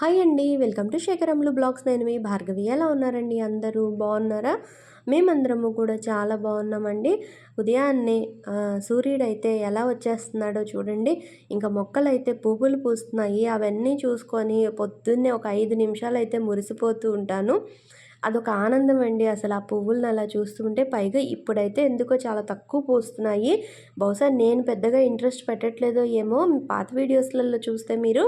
Hi అండి. Welcome to శేఖరములు blogs. నేను మీ భార్గవి. ఎలా ఉన్నారండి అందరూ? బాగున్నారా? మేమందరము కూడా చాలా బాగున్నామండి. ఉదయాన్నే సూర్యుడైతే ఎలా వచ్చేస్తున్నాడో చూడండి. ఇంకా మొక్కలైతే పువ్వులు పూస్తున్నాయి. అవన్నీ చూసుకొని పొద్దున్నే ఒక ఐదు నిమిషాలు అయితే మురిసిపోతూ ఉంటాను. అదొక ఆనందం అండి. అసలు ఆ పువ్వులను అలా చూస్తుంటే పైగా ఇప్పుడైతే ఎందుకో చాలా తక్కువ పూస్తున్నాయి. బహుశా నేను పెద్దగా ఇంట్రెస్ట్ పెట్టట్లేదో ఏమో పాత వీడియోస్లలో చూస్తే మీరు.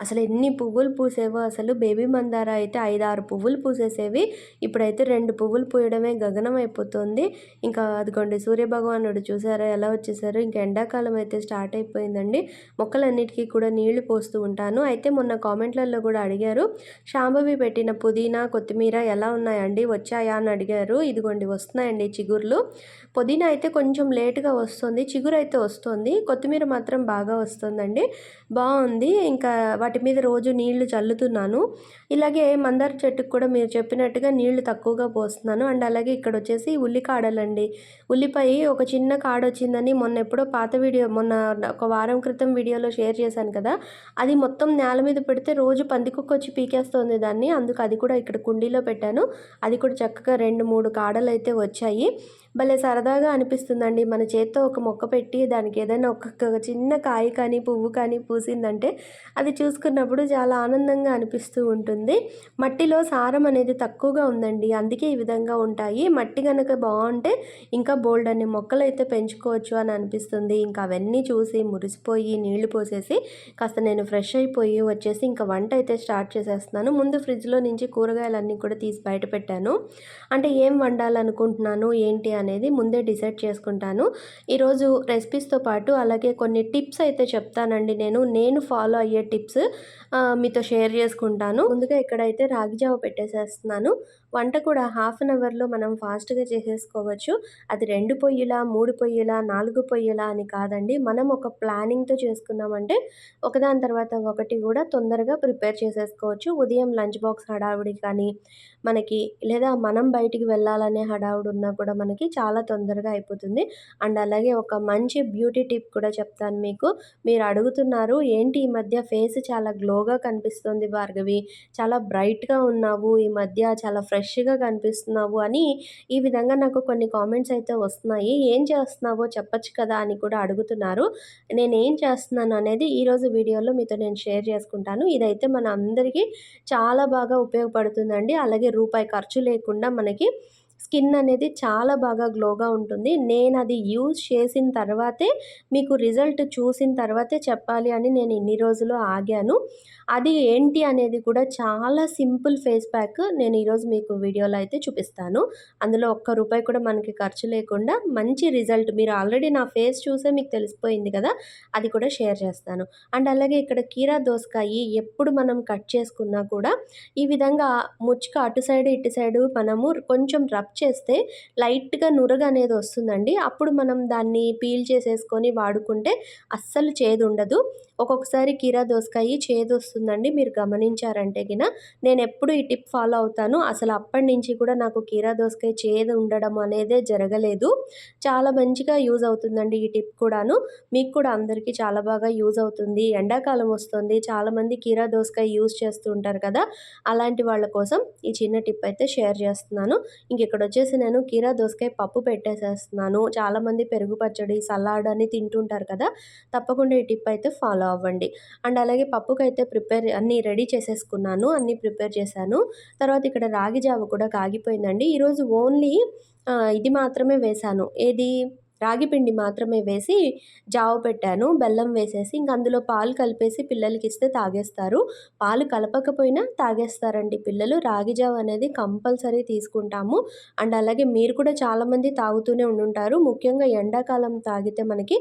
అసలు ఎన్ని పువ్వులు పూసేవో అసలు బేబీ మందార అయితే ఐదారు పువ్వులు పూసేసేవి. ఇప్పుడైతే రెండు పువ్వులు పూయడమే గగనం అయిపోతుంది. ఇంకా అదిగోండి సూర్యభగవానుడు చూసారా ఎలా వచ్చేసారు. ఇంకా ఎండాకాలం అయితే స్టార్ట్ అయిపోయిందండి. మొక్కలన్నిటికీ కూడా నీళ్ళు పోస్తూ ఉంటాను. అయితే మొన్న కామెంట్లలో కూడా అడిగారు. షాంబవి పెట్టిన పుదీనా కొత్తిమీర ఎలా ఉన్నాయండి వచ్చాయా అని అడిగారు. ఇదిగోండి వస్తున్నాయండి చిగుర్లు. పుదీనా అయితే కొంచెం లేటుగా వస్తుంది చిగురు అయితే వస్తుంది. కొత్తిమీర మాత్రం బాగా వస్తుందండి. బాగుంది. ఇంకా వాటి మీద రోజు నీళ్ళు చల్లుతున్నాను. ఇలాగే మందార చెట్టుకు కూడా మీరు చెప్పినట్టుగా నీళ్ళు తక్కువగా పోస్తున్నాను. అండ్ అలాగే ఇక్కడ వచ్చేసి ఉల్లికాడలండి. ఉల్లిపాయ ఒక చిన్న కాడ వచ్చిందని మొన్న ఎప్పుడో పాత వీడియో మొన్న ఒక వారం క్రితం వీడియోలో షేర్ చేశాను కదా. అది మొత్తం నేల మీద పెడితే రోజు పందికొక్క వచ్చి పీకేస్తుంది దాన్ని. అందుకు అది కూడా ఇక్కడ కుండీలో పెట్టాను. అది కూడా చక్కగా రెండు మూడు కాడలు అయితే వచ్చాయి. భలే సరదాగా అనిపిస్తుందండి. మన చేత్తో ఒక మొక్క పెట్టి దానికి ఏదైనా ఒక చిన్న కాయ కానీ పువ్వు కానీ పూసిందంటే అది చూసుకున్నప్పుడు చాలా ఆనందంగా అనిపిస్తూ ఉంటుంది. మట్టిలో సారం అనేది తక్కువగా ఉందండి. అందుకే ఈ విధంగా ఉంటాయి. మట్టి కనుక బాగుంటే ఇంకా బోల్డ్ అనే మొక్కలు అయితే పెంచుకోవచ్చు అని అనిపిస్తుంది. ఇంకా అవన్నీ చూసి మురిసిపోయి నీళ్ళు పోసేసి కాస్త నేను ఫ్రెష్ అయిపోయి వచ్చేసి ఇంకా వంట అయితే స్టార్ట్ చేసేస్తున్నాను. ముందు ఫ్రిడ్జ్లో నుంచి కూరగాయలన్నీ కూడా తీసి బయట పెట్టాను. అంటే ఏం వండాలనుకుంటున్నాను? ఏంటి అని అనేది ముందే డిసైడ్ చేసుకుంటాను. ఈరోజు రెసిపీస్తో పాటు అలాగే కొన్ని టిప్స్ అయితే చెప్తానండి నేను. నేను ఫాలో అయ్యే టిప్స్ మీతో షేర్ చేసుకుంటాను. ముందుగా ఇక్కడైతే రాగి జావ పెట్టేసేస్తున్నాను. వంట కూడా హాఫ్ అన్ అవర్లో మనం ఫాస్ట్గా చేసేసుకోవచ్చు. అది రెండు పొయ్యిలా మూడు పొయ్యిలా నాలుగు పొయ్యిలా అని కాదండి. మనం ఒక ప్లానింగ్తో చేసుకున్నామంటే ఒకదాని తర్వాత ఒకటి కూడా తొందరగా ప్రిపేర్ చేసేసుకోవచ్చు. ఉదయం లంచ్ బాక్స్ హడావుడి కానీ మనకి లేదా మనం బయటికి వెళ్ళాలనే హడావుడు ఉన్నా కూడా మనకి చాలా తొందరగా అయిపోతుంది. అండ్ అలాగే ఒక మంచి బ్యూటీ టిప్ కూడా చెప్తాను మీకు. మీరు అడుగుతున్నారు ఏంటి ఈ మధ్య ఫేస్ చాలా గ్లోగా కనిపిస్తుంది భార్గవి. చాలా బ్రైట్గా ఉన్నావు. ఈ మధ్య చాలా ఫ్రెష్గా కనిపిస్తున్నావు అని ఈ విధంగా నాకు కొన్ని కామెంట్స్ అయితే వస్తున్నాయి. ఏం చేస్తున్నావో చెప్పచ్చు కదా అని కూడా అడుగుతున్నారు. నేను ఏం చేస్తున్నాను అనేది ఈరోజు వీడియోలో మీతో నేను షేర్ చేసుకుంటాను. ఇదైతే మన అందరికీ చాలా బాగా ఉపయోగపడుతుందండి. అలాగే రూపాయి ఖర్చు లేకుండా మనకి స్కిన్ అనేది చాలా బాగా గ్లోగా ఉంటుంది. నేను అది యూజ్ చేసిన తర్వాతే మీకు రిజల్ట్ చూసిన తర్వాతే చెప్పాలి అని నేను ఇన్ని రోజులు ఆగాను. అది ఏంటి అనేది కూడా చాలా సింపుల్ ఫేస్ ప్యాక్ నేను ఈరోజు మీకు వీడియోలో అయితే చూపిస్తాను. అందులో ఒక్క రూపాయి కూడా మనకి ఖర్చు లేకుండా మంచి రిజల్ట్ మీరు ఆల్రెడీ నా ఫేస్ చూసే మీకు తెలిసిపోయింది కదా అది కూడా షేర్ చేస్తాను. అండ్ అలాగే ఇక్కడ కీరా దోసకాయ ఎప్పుడు మనం కట్ చేసుకున్నా కూడా ఈ విధంగా ముచ్చుక అటు సైడ్ ఇటు సైడు మనము కొంచెం రబ్ చేస్తే లైట్గా నురగ అనేది వస్తుందండి. అప్పుడు మనం దాన్ని పీల్ చేసేసుకొని వాడుకుంటే అస్సలు చేదు ఉండదు ఒక్కొక్కసారి కీరా దోసకాయ చేదు వస్తుందండి మీరు గమనించారంటే గిన. నేను ఎప్పుడు ఈ టిప్ ఫాలో అవుతాను. అసలు అప్పటి నుంచి కూడా నాకు కీరా దోసకాయ చేదు ఉండడం అనేదే జరగలేదు. చాలా మంచిగా యూజ్ అవుతుందండి ఈ టిప్ కూడాను. మీకు కూడా అందరికీ చాలా బాగా యూజ్ అవుతుంది. ఎండాకాలం వస్తుంది. చాలామంది కీరా దోసకాయ యూజ్ చేస్తూ ఉంటారు కదా. అలాంటి వాళ్ళ కోసం ఈ చిన్న టిప్ అయితే షేర్ చేస్తున్నాను. ఇంక ఇక్కడ వచ్చేసి నేను కీరా దోసకాయ పప్పు పెట్టేసేస్తున్నాను. చాలామంది పెరుగు పచ్చడి సలాడ్ అని తింటుంటారు కదా తప్పకుండా ఈ టిప్ అయితే ఫాలో అవ్వండి. అండ్ అలాగే పప్పుకైతే ప్రిపేర్ అన్నీ రెడీ చేసేసుకున్నాను అన్నీ ప్రిపేర్ చేశాను. తర్వాత ఇక్కడ రాగి జావ కూడా కాగిపోయిందండి. ఈరోజు ఓన్లీ ఇది మాత్రమే వేశాను. ఏది? రాగి పిండి మాత్రమే వేసి జావ పెట్టాను బెల్లం వేసేసి ఇంక అందులో పాలు కలిపేసి పిల్లలకి ఇస్తే తాగేస్తారు. పాలు కలపకపోయినా తాగేస్తారండి పిల్లలు. రాగి జావ అనేది కంపల్సరీ తీసుకుంటాము. అండ్ అలాగే మీరు కూడా చాలామంది తాగుతూనే ఉండుంటారు. ముఖ్యంగా ఎండాకాలం తాగితే మనకి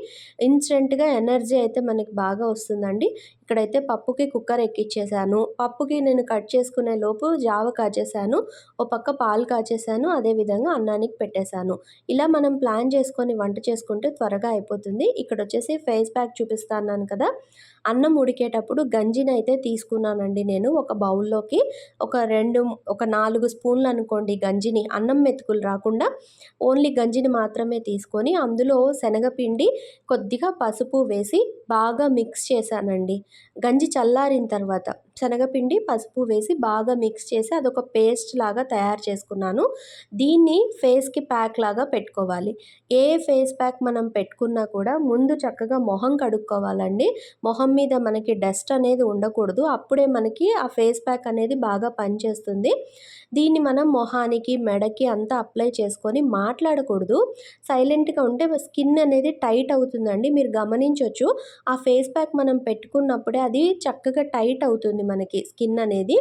ఇన్స్టెంట్గా ఎనర్జీ అయితే మనకి బాగా వస్తుందండి. ఇక్కడైతే పప్పుకి కుక్కర్ ఎక్కిచ్చేసాను. పప్పుకి నేను కట్ చేసుకునే లోపు జావ కాచేసాను. ఓ పక్క పాలు కాచేసాను. అదేవిధంగా అన్నానికి పెట్టేశాను. ఇలా మనం ప్లాన్ చేసుకొని వంట చేసుకుంటే త్వరగా అయిపోతుంది. ఇక్కడ వచ్చేసి ఫేస్ ప్యాక్ చూపిస్తాను కదా. అన్నం ఉడికేటప్పుడు గంజిని అయితే తీసుకున్నానండి నేను ఒక బౌల్లోకి. ఒక రెండు ఒక నాలుగు స్పూన్లు అనుకోండి గంజిని అన్నం మెతుకులు రాకుండా ఓన్లీ గంజిని మాత్రమే తీసుకొని అందులో శనగపిండి కొద్దిగా పసుపు వేసి బాగా మిక్స్ చేశానండి. గంజి చల్లారిన తర్వాత శనగపిండి పసుపు వేసి బాగా మిక్స్ చేసి అదొక పేస్ట్ లాగా తయారు చేసుకున్నాను. దీన్ని ఫేస్కి ప్యాక్ లాగా పెట్టుకోవాలి. ఏ ఫేస్ ప్యాక్ మనం పెట్టుకున్నా కూడా ముందు చక్కగా మొహం కడుక్కోవాలండి. మొహం మీద మనకి డస్ట్ అనేది ఉండకూడదు. అప్పుడే మనకి ఆ ఫేస్ ప్యాక్ అనేది బాగా పనిచేస్తుంది. దీన్ని మనం మొహానికి మెడకి అంతా అప్లై చేసుకొని మాట్లాడకూడదు. సైలెంట్గా ఉంటే స్కిన్ అనేది టైట్ అవుతుందండి. మీరు గమనించవచ్చు ఆ ఫేస్ ప్యాక్ మనం పెట్టుకున్నప్పుడే అది చక్కగా టైట్ అవుతుంది మనకి స్కిన్ అనేది.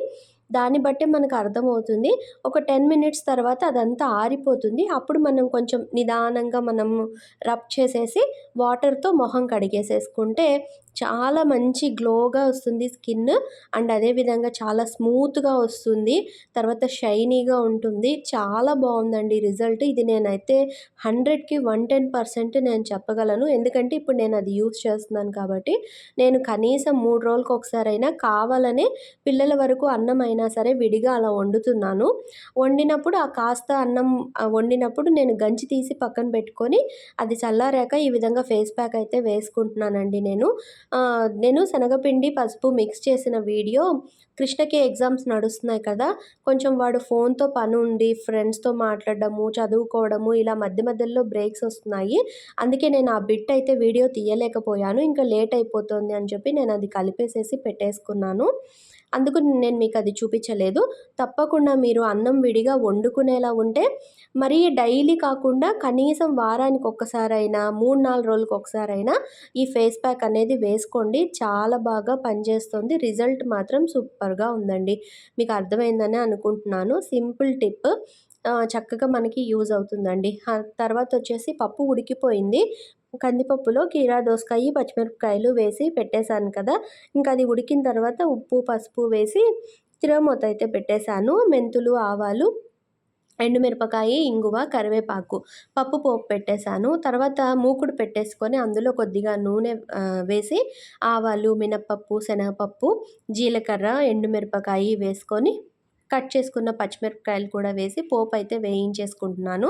దాన్ని బట్టే మనకు అర్థమవుతుంది. ఒక టెన్ మినిట్స్ తర్వాత అదంతా ఆరిపోతుంది. అప్పుడు మనం కొంచెం నిదానంగా మనం రబ్ చేసేసి వాటర్తో మొహం కడిగేసేసుకుంటే చాలా మంచి గ్లోగా వస్తుంది స్కిన్ అండ్ అదేవిధంగా చాలా స్మూత్గా వస్తుంది. తర్వాత షైనీగా ఉంటుంది. చాలా బాగుందండి రిజల్ట్. ఇది నేనైతే హండ్రెడ్కి వన్ టెన్ పర్సెంట్ నేను చెప్పగలను. ఎందుకంటే ఇప్పుడు నేను అది యూస్ చేస్తున్నాను కాబట్టి నేను కనీసం మూడు రోజులకు ఒకసారైనా కావాలనే పిల్లల వరకు అన్నం అయినా సరే విడిగా అలా వండుతున్నాను. వండినప్పుడు ఆ కాస్త అన్నం వండినప్పుడు నేను గంజి తీసి పక్కన పెట్టుకొని అది చల్లారాక ఈ విధంగా ఫేస్ ప్యాక్ అయితే వేసుకుంటున్నానండి నేను. నేను శనగపిండి పసుపు మిక్స్ చేసిన వీడియో కృష్ణకి ఎగ్జామ్స్ నడుస్తున్నాయి కదా. కొంచెం వాడు ఫోన్తో పని ఉండి ఫ్రెండ్స్తో మాట్లాడడము చదువుకోవడము ఇలా మధ్య మధ్యలో బ్రేక్స్ వస్తున్నాయి. అందుకే నేను ఆ బిట్ అయితే వీడియో తీయలేకపోయాను. ఇంకా లేట్ అయిపోతుంది అని చెప్పి నేను అది కలిపేసేసి పెట్టేసుకున్నాను. అందుకు నేను మీకు అది చూపించలేదు. తప్పకుండా మీరు అన్నం విడిగా వండుకునేలా ఉంటే మరీ డైలీ కాకుండా కనీసం వారానికి ఒక్కసారైనా మూడు నాలుగు రోజులకు ఒకసారైనా ఈ ఫేస్ ప్యాక్ అనేది వేసుకోండి. చాలా బాగా పనిచేస్తుంది. రిజల్ట్ మాత్రం సూపర్గా ఉందండి. మీకు అర్థమైందని అనుకుంటున్నాను. Simple tip. చక్కగా మనకి యూజ్ అవుతుందండి. తర్వాత వచ్చేసి పప్పు ఉడికిపోయింది. కందిపప్పులో కీరా దోసకాయ పచ్చిమిరపకాయలు వేసి పెట్టేశాను కదా. ఇంకా అది ఉడికిన తర్వాత ఉప్పు పసుపు వేసి తిరమూత అయితే పెట్టేశాను. మెంతులు ఆవాలు ఎండుమిరపకాయ ఇంగువ కరివేపాకు పప్పు పోపు పెట్టేశాను. తర్వాత మూకుడు పెట్టేసుకొని అందులో కొద్దిగా నూనె వేసి ఆవాలు మినప్పప్పు శనగపప్పు జీలకర్ర ఎండుమిరపకాయ వేసుకొని కట్ చేసుకున్న పచ్చిమిరపకాయలు కూడా వేసి పోపు అయితే వేయించేసుకుంటున్నాను.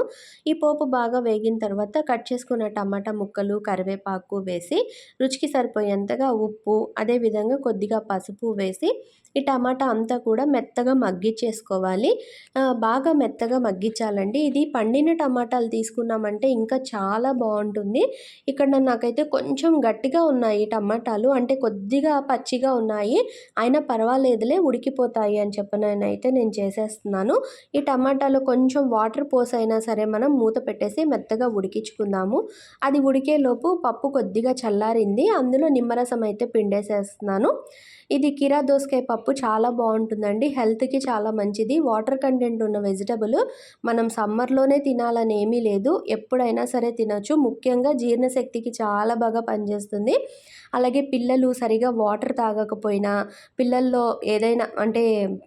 ఈ పోపు బాగా వేగిన తర్వాత కట్ చేసుకున్న టమాటా ముక్కలు కరివేపాకు వేసి రుచికి సరిపోయేంతగా ఉప్పు అదేవిధంగా కొద్దిగా పసుపు వేసి ఈ టమాటా అంతా కూడా మెత్తగా మగ్గిచ్చేసుకోవాలి. బాగా మెత్తగా మగ్గించాలండి ఇది పండిన టమాటాలు తీసుకున్నామంటే ఇంకా చాలా బాగుంటుంది. ఇక్కడ నాకైతే కొంచెం గట్టిగా ఉన్నాయి టమాటాలు. అంటే కొద్దిగా పచ్చిగా ఉన్నాయి. అయినా పర్వాలేదులే ఉడికిపోతాయి అని అయితే నేను చేసేస్తున్నాను. ఈ టమాటాలో కొంచెం వాటర్ పోసైనా సరే మనం మూత పెట్టేసి మెత్తగా ఉడికించుకుందాము. అది ఉడికేలోపు పప్పు కొద్దిగా చల్లారింది. అందులో నిమ్మరసం అయితే పిండేసేస్తున్నాను. ఇది కీరా దోసకాయ పప్పు చాలా బాగుంటుందండి. హెల్త్కి చాలా మంచిది. వాటర్ కంటెంట్ ఉన్న వెజిటబుల్ మనం సమ్మర్లోనే తినాలని ఏమీ లేదు. ఎప్పుడైనా సరే తినొచ్చు. ముఖ్యంగా జీర్ణశక్తికి చాలా బాగా పనిచేస్తుంది. అలాగే పిల్లలు సరిగా వాటర్ తాగకపోయినా పిల్లల్లో ఏదైనా అంటే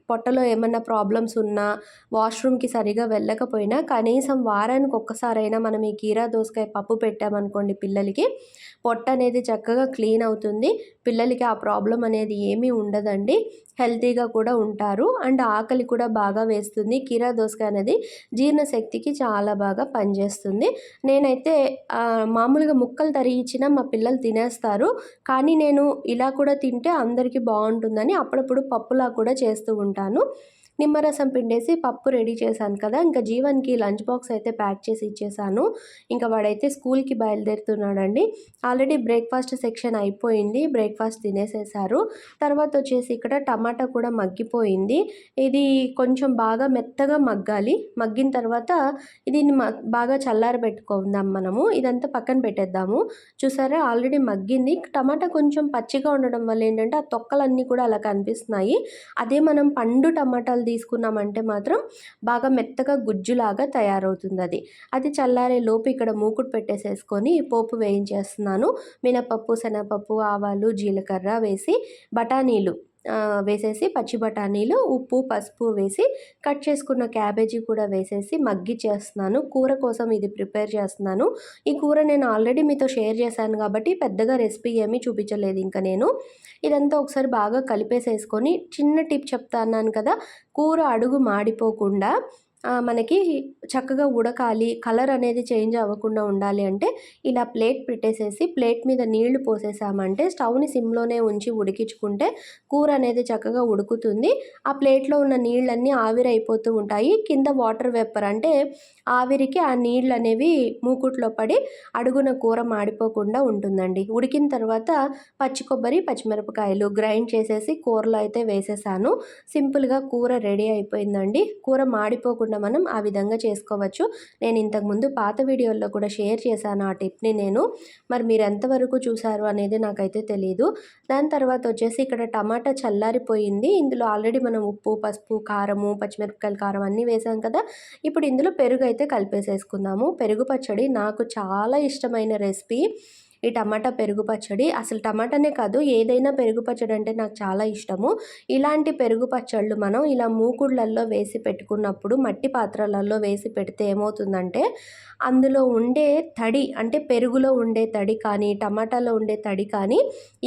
పొట్టలో ఏమన్నా ప్రాబ్లమ్స్ ఉన్నా వాష్రూమ్కి సరిగా వెళ్ళకపోయినా కనీసం వారానికి ఒక్కసారైనా మనం ఈ కీరా దోసకాయ పప్పు పెట్టామనుకోండి పిల్లలకి పొట్ట అనేది చక్కగా క్లీన్ అవుతుంది. పిల్లలకి ఆ ప్రాబ్లం అనేది ఏమీ ఉండదండి. హెల్తీగా కూడా ఉంటారు. అండ్ ఆకలి కూడా బాగా వేస్తుంది. కీరా దోసకాయ అనేది జీర్ణశక్తికి చాలా బాగా పనిచేస్తుంది. నేనైతే మామూలుగా ముక్కలు తరిగిచ్చినా మా పిల్లలు తినేస్తారు. కానీ నేను ఇలా కూడా తింటే అందరికీ బాగుంటుందని అప్పుడప్పుడు పప్పులా కూడా చేస్తూ ఉంటాను. నిమ్మరసం పిండేసి పప్పు రెడీ చేశాను కదా ఇంకా జీవన్కి లంచ్ బాక్స్ అయితే ప్యాక్ చేసి ఇచ్చేసాను ఇంకా వాడైతే స్కూల్కి బయలుదేరుతున్నాడండి. ఆల్రెడీ బ్రేక్ఫాస్ట్ సెక్షన్ అయిపోయింది బ్రేక్ఫాస్ట్ తినేసేసారు తర్వాత వచ్చేసి ఇక్కడ టమాటా కూడా మగ్గిపోయింది. ఇది కొంచెం బాగా మెత్తగా మగ్గాలి. మగ్గిన తర్వాత దీన్ని బాగా చల్లారి పెట్టుకుందాం మనము. ఇదంతా పక్కన పెట్టేద్దాము. చూసారా ఆల్రెడీ మగ్గింది. టమాటా కొంచెం పచ్చిగా ఉండడం వల్ల ఏంటంటే ఆ తొక్కలన్నీ కూడా అలా కనిపిస్తున్నాయి. అదే మనం పండు టమాటాలు తీసుకున్నామంటే మాత్రం బాగా మెత్తగా గుజ్జులాగా తయారవుతుంది అది అది చల్లారే లోపు ఇక్కడ మూకుడు పెట్టేసేసుకొని పోపు వేయించేస్తున్నాను. మినపప్పు శనగపప్పు ఆవాలు జీలకర్ర వేసి బఠానీలు వేసేసి పచ్చి బఠానీలు ఉప్పు పసుపు వేసి కట్ చేసుకున్న క్యాబేజీ కూడా వేసేసి మగ్గి చేస్తున్నాను. కూర కోసం ఇది ప్రిపేర్ చేస్తున్నాను. ఈ కూర నేను ఆల్రెడీ మీతో షేర్ చేశాను కాబట్టి పెద్దగా రెసిపీ ఏమీ చూపించలేదు ఇంకా నేను. ఇదంతా ఒకసారి బాగా కలిపేసేసుకొని చిన్న టిప్ చెప్తా అన్నాను కదా కూర అడుగు మాడిపోకుండా మనకి చక్కగా ఉడకాలి కలర్ అనేది చేంజ్ అవ్వకుండా ఉండాలి అంటే ఇలా ప్లేట్ పెట్టేసేసి ప్లేట్ మీద నీళ్ళు పోసేసామంటే స్టవ్ని సిమ్లోనే ఉంచి ఉడికించుకుంటే కూర అనేది చక్కగా ఉడుకుతుంది. ఆ ప్లేట్లో ఉన్న నీళ్ళన్నీ ఆవిరైపోతూ ఉంటాయి. కింద వాటర్ వేపర్ అంటే ఆవిరికి ఆ నీళ్ళు అనేవి మూకుట్లో పడి అడుగున కూర మాడిపోకుండా ఉంటుందండి. ఉడికిన తర్వాత పచ్చి కొబ్బరి పచ్చిమిరపకాయలు గ్రైండ్ చేసేసి కూరలో అయితే వేసేసాను. సింపుల్గా కూర రెడీ అయిపోయిందండి. కూర మాడిపోకుండా మనం ఆ విధంగా చేసుకోవచ్చు. నేను ఇంతకుముందు పాత వీడియోల్లో కూడా షేర్ చేశాను ఆ టిప్ని నేను. మరి మీరు ఎంతవరకు చూసారు అనేది నాకైతే తెలియదు దాని తర్వాత వచ్చేసి ఇక్కడ టమాటా చల్లారిపోయింది. ఇందులో ఆల్రెడీ మనం ఉప్పు పసుపు కారము పచ్చిమిరపకాయల కారం అన్నీ వేసాం కదా. ఇప్పుడు ఇందులో పెరుగు అయితే కలిపేసేసుకుందాము. పెరుగు పచ్చడి నాకు చాలా ఇష్టమైన రెసిపీ. ఈ టమాటా పెరుగు పచ్చడి. అసలు టమాటానే కాదు ఏదైనా పెరుగు పచ్చడి అంటే నాకు చాలా ఇష్టము. ఇలాంటి పెరుగు పచ్చళ్ళు మనం ఇలా మూకుళ్ళల్లో వేసి పెట్టుకున్నప్పుడు మట్టి పాత్రలలో వేసి పెడితే ఏమవుతుందంటే అందులో ఉండే తడి అంటే పెరుగులో ఉండే తడి కానీ టమాటాలో ఉండే తడి కానీ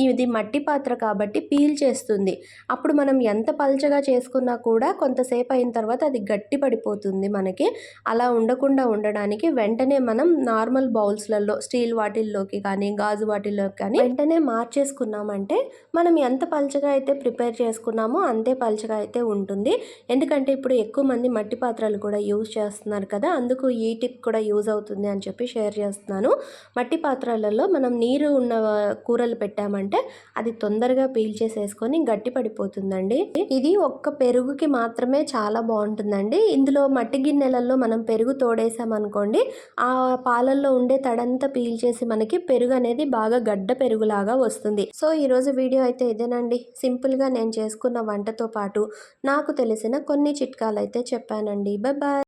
ఇది మట్టి పాత్ర కాబట్టి పీల్ చేస్తుంది. అప్పుడు మనం ఎంత పల్చగా చేసుకున్నా కూడా కొంతసేపు అయిన తర్వాత అది గట్టి పడిపోతుంది మనకి. అలా ఉండకుండా ఉండడానికి వెంటనే మనం నార్మల్ బౌల్స్లలో స్టీల్ వాటిల్లోకి కానీ కానీ గాజు బాటిల్లో కానీ వెంటనే మార్చేసుకున్నామంటే మనం ఎంత పలచగా అయితే ప్రిపేర్ చేసుకున్నామో అంతే పలచగా అయితే ఉంటుంది. ఎందుకంటే ఇప్పుడు ఎక్కువ మంది మట్టి పాత్రలు కూడా యూజ్ చేస్తున్నారు కదా అందుకు ఈ టిప్ కూడా యూజ్ అవుతుంది అని చెప్పి షేర్ చేస్తున్నాను. మట్టి పాత్రలలో మనం నీరు ఉన్న కూరలు పెట్టామంటే అది తొందరగా పీల్చేసేసుకొని గట్టి పడిపోతుందండి. ఇది ఒక్క పెరుగుకి మాత్రమే చాలా బాగుంటుందండి. ఇందులో మట్టి గిన్నెలలో మనం పెరుగు తోడేసామనుకోండి ఆ పాలల్లో ఉండే తడంతా పీల్చేసి మనకి పెరుగు పెరుగు అనేది బాగా గడ్డ పెరుగులాగా వస్తుంది. సో ఈరోజు వీడియో అయితే ఇదేనండి. సింపుల్గా నేను చేసుకున్న వంటతో పాటు నాకు తెలిసిన కొన్ని చిట్కాలు అయితే చెప్పానండి బాయ్